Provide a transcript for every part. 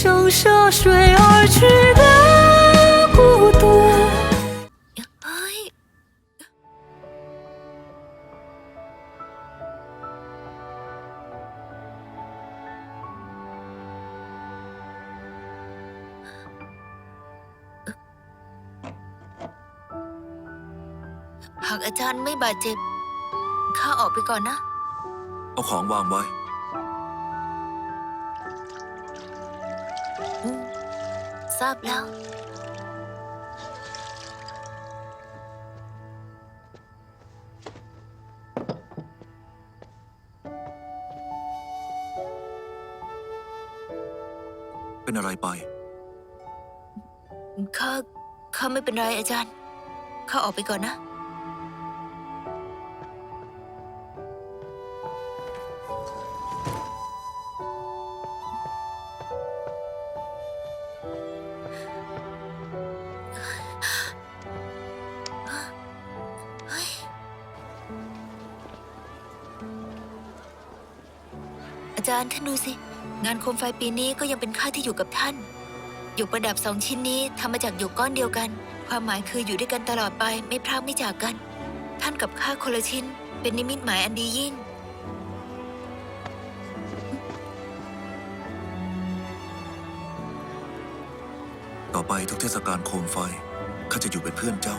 像涉水而去的孤独。 เฮ้ย หากอาจารย์ไม่บาดเจ็บ ข้าออกไปก่อนนะ เอาของวางไว้ ทราบแล้ว เป็นอะไรไป ข้า ข้าไม่เป็นไรอาจารย์ ข้าออกไปก่อนนะ อาจารย์ท่านดูสิ งานโคมไฟปีนี้ก็ยังเป็นข้าที่อยู่กับท่าน หยกประดับสองชิ้นนี้ทำมาจากหยกก้อนเดียวกัน ความหมายคืออยู่ด้วยกันตลอดไปไม่พรากไม่จากกัน ท่านกับข้าคนละชิ้น เป็นนิมิตหมายอันดียิ่ง ต่อไปทุกเทศกาลโคมไฟข้าจะอยู่เป็นเพื่อนเจ้า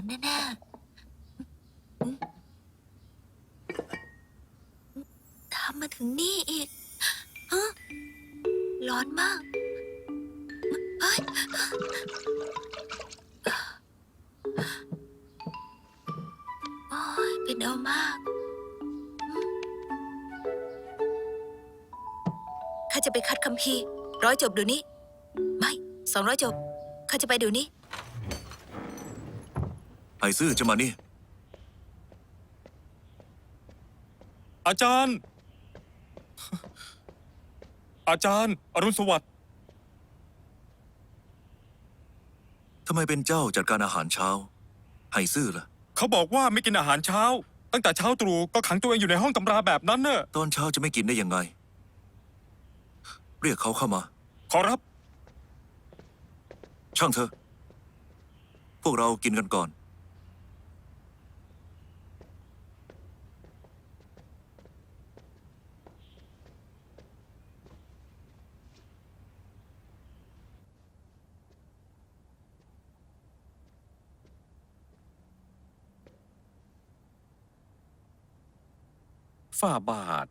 ฝันแน่ๆทำมาถึงนี่อีกฮะร้อนมากเฮ้ยโอ้ยเป็นเอามาก ข้าจะไปคัดคัมภีร์ร้อยจบเดี๋ยวนี้ ไม่สองร้อยจบ ข้าจะไปเดี๋ยวนี้ ไอซื่อจะมานี่ อาจารย์ อาจารย์ อรุณสวัสดิ์ ทำไมเป็นเจ้าจัดการอาหารเช้าไฮซื่อล่ะ เขาบอกว่าไม่กินอาหารเช้า ตั้งแต่เช้าตรู่ก็ขังตัวเองอยู่ในห้องตำราแบบนั้นเน่ะ ตอนเช้าจะไม่กินได้ยังไง เรียกเขาเข้ามา ขอรับ ช่างเถอะ พวกเรากินกันก่อน ฝ่าบาท